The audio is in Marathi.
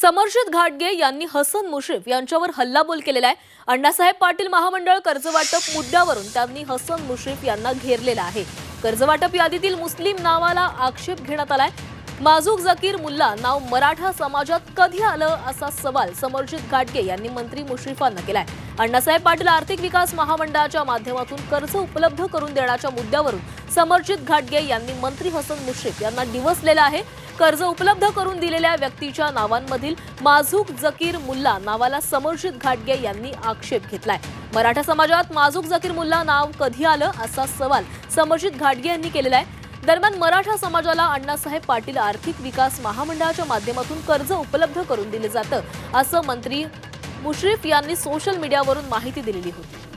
समर्जित घाटगे यांनी हसन मुश्रीफ यांच्यावर हल्लाबोल केलेला आहे. अण्णासाहेब पाटील महामंडळ कर्जवाटप मुद्द्यावरून त्यांनी हसन मुश्रीफ यांना घेरलेला आहे. कर्जवाटप यादीतील मुस्लिम नावाला आक्षेप घेण्यात आलाय. माजूक जकीर मुल्ला नाव मराठा समाजात कधी आलं असा सवाल समर्जित घाटगे यांनी मंत्री मुश्रीफांना केलाय. अण्णासाहेब पाटील आर्थिक विकास महामंडळाच्या माध्यमातून कर्ज उपलब्ध करून देण्याच्या मुद्द्यावरून समर्जित घाटगे यांनी मंत्री हसन मुश्रीफ यांना डिवसलेलं आहे. कर्ज उपलब्ध करून दिलेल्या व्यक्तीच्या नावांमधील माझूक जकीर मुल्ला नावाला समर्जित घाटगे यांनी आक्षेप घेतलाय. मराठा समाजात माझूक जकीर मुल्ला नाव कधी आलं असा सवाल समर्जित घाटगे यांनी केलेला आहे. दरम्यान मराठा समाजाला अण्णासाहेब पाटील आर्थिक विकास महामंडळाच्या माध्यमातून कर्ज उपलब्ध करून दिले जातं असं मंत्री मुश्रीफ यांनी सोशल मीडियावरून माहिती दिलेली होती.